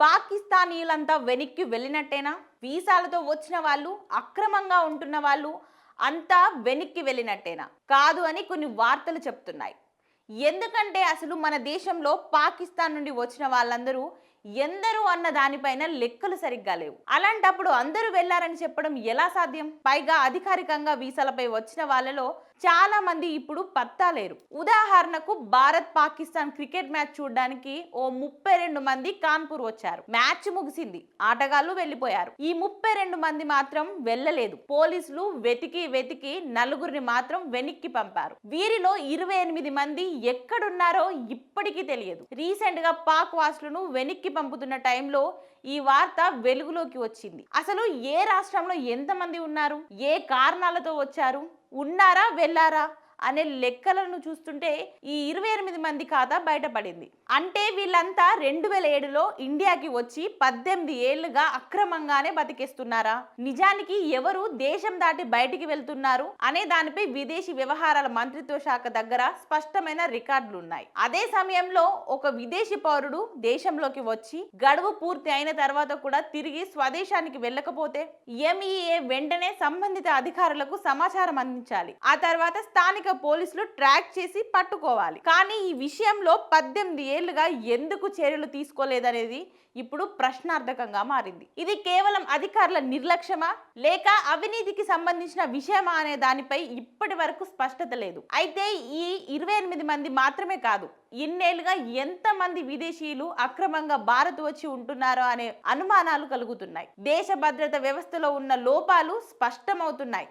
పాకిస్తానీలంతా వెనక్కి వెళ్ళినట్టేనా? వీసాలతో వచ్చిన వాళ్ళు అక్రమంగా ఉంటున్న వాళ్ళు అంతా వెనక్కి వెళ్ళినట్టేనా? కాదు అని కొన్ని వార్తలు చెప్తున్నాయి. ఎందుకంటే అసలు మన దేశంలో పాకిస్తాన్ నుండి వచ్చిన వాళ్ళందరూ ఎందరూ అన్న దానిపైన లెక్కలు సరిగ్గా లేవు. అలాంటప్పుడు అందరూ వెళ్ళారని చెప్పడం ఎలా సాధ్యం? పైగా అధికారికంగా వీసాలపై వచ్చిన వాళ్ళలో చాలా మంది ఇప్పుడు పత్తా లేరు. ఉదాహరణకు భారత్ పాకిస్తాన్ క్రికెట్ మ్యాచ్ చూడడానికి ఓ ముప్పై రెండు మంది కాన్పూర్ వచ్చారు. మ్యాచ్ ముగిసింది. ఆటగాళ్ళు వెళ్ళిపోయారు ఈ ముప్పై రెండు మంది మాత్రం వెళ్ళలేదు. పోలీసులు వెతికి వెతికి నలుగురిని మాత్రం వెనక్కి పంపారు. వీరిలో ఇరవై ఎనిమిది మంది ఎక్కడున్నారో ఇప్పటికీ తెలియదు. రీసెంట్గా పాక్ వాసులను వెనక్కి పంపుతున్న టైంలో ఈ వార్త వెలుగులోకి వచ్చింది. అసలు ఏ రాష్ట్రంలో ఎంతమంది ఉన్నారు? ఏ కారణాలతో వచ్చారు? ఉన్నారా వెళ్ళారా? అనే లెక్కలను చూస్తుంటే ఈ ఇరవై ఎనిమిది మంది ఖాతా బయటపడింది. అంటే వీళ్ళంతా రెండు వేల ఏడులో ఇండియాకి వచ్చి పద్దెనిమిది ఏళ్ళుగా అక్రమంగానే బతికేస్తున్నారా? నిజానికి ఎవరు దేశం దాటి బయటికి వెళ్తున్నారు అనే దానిపై విదేశీ వ్యవహారాల మంత్రిత్వ శాఖ దగ్గర స్పష్టమైన రికార్డులు ఉన్నాయి అదే సమయంలో ఒక విదేశీ పౌరుడు దేశంలోకి వచ్చి గడువు పూర్తి అయిన తర్వాత కూడా తిరిగి స్వదేశానికి వెళ్ళకపోతే ఎంఈఏ వెంటనే సంబంధిత అధికారులకు సమాచారం అందించాలి. ఆ తర్వాత స్థానిక పోలీసులు ట్రాక్ చేసి పట్టుకోవాలి. కానీ ఈ విషయంలో పద్దెనిమిది ఏళ్ళుగా ఎందుకు చర్యలు తీసుకోలేదనేది ఇప్పుడు ప్రశ్నార్థకంగా మారింది. ఇది కేవలం అధికారుల నిర్లక్ష్యమా? లేక అవినీతికి సంబంధించిన విషయమా అనే దానిపై ఇప్పటి వరకు స్పష్టత లేదు. అయితే ఈ ఇరవై ఎనిమిది మంది మాత్రమే కాదు ఇన్నేళ్ళుగా ఎంతమంది విదేశీయులు అక్రమంగా భారత్ వచ్చి ఉంటున్నారో అనే అనుమానాలు కలుగుతున్నాయి. దేశ భద్రత వ్యవస్థలో ఉన్న లోపాలు స్పష్టమవుతున్నాయి.